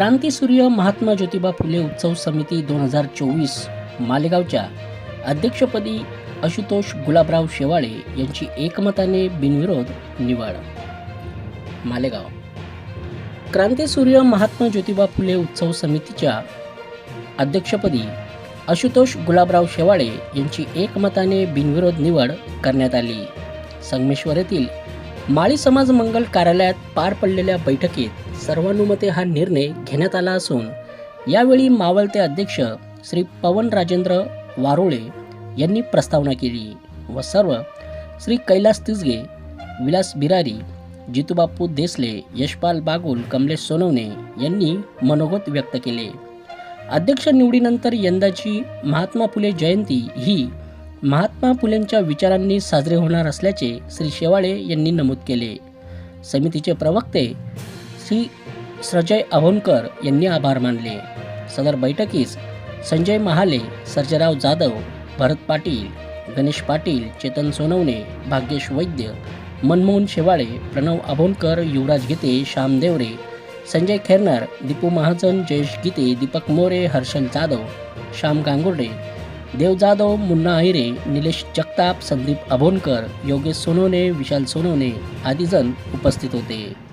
क्रांतीसूर्य महात्मा ज्योतिबा फुले उत्सव समिती दोन हजार चोवीस मालेगावच्या अध्यक्षपदी आशुतोष गुलाबराव शेवाळे यांची एकमताने बिनविरोध निवड. मालेगाव. क्रांतीसूर्य महात्मा ज्योतिबा फुले उत्सव समितीच्या अध्यक्षपदी आशुतोष गुलाबराव शेवाळे यांची एकमताने बिनविरोध निवड करण्यात आली. संगमेश्वर येथील माळी समाज मंगल कार्यालयात पार पडलेल्या बैठकीत सर्वानुमते हा निर्णय घेण्यात आला असून यावेळी मावळते अध्यक्ष श्री पवन राजेंद्र वारोळे यांनी प्रस्तावना केली व सर्व श्री कैलास तिसगे विलास बिरारी जितूबापू देसले यशपाल बागुल कमलेश सोनवणे यांनी मनोगत व्यक्त केले. अध्यक्ष निवडीनंतर यंदाची महात्मा फुले जयंती ही महात्मा फुलेंच्या विचारांनी साजरे होणार असल्याचे श्री शेवाळे यांनी नमूद केले. समितीचे प्रवक्ते श्री संजय अभोणकर यांनी आभार मानले. सदर बैठकीस संजय महाले सर्जराव जाधव भरत पाटील गणेश पाटील चेतन सोनवणे भाग्येश वैद्य मनमोहन शेवाळे प्रणव अभोणकर युवराज गीते श्याम देवरे संजय खेरनार दीपू महाजन जयेश गीते दीपक मोरे हर्षल जाधव श्याम गांगुर्डे देव जाधव मुन्ना अहिरे निलेश जगताप संदीप अभोणकर योगेश सोनवणे विशाल सोनवणे आदीजण उपस्थित होते.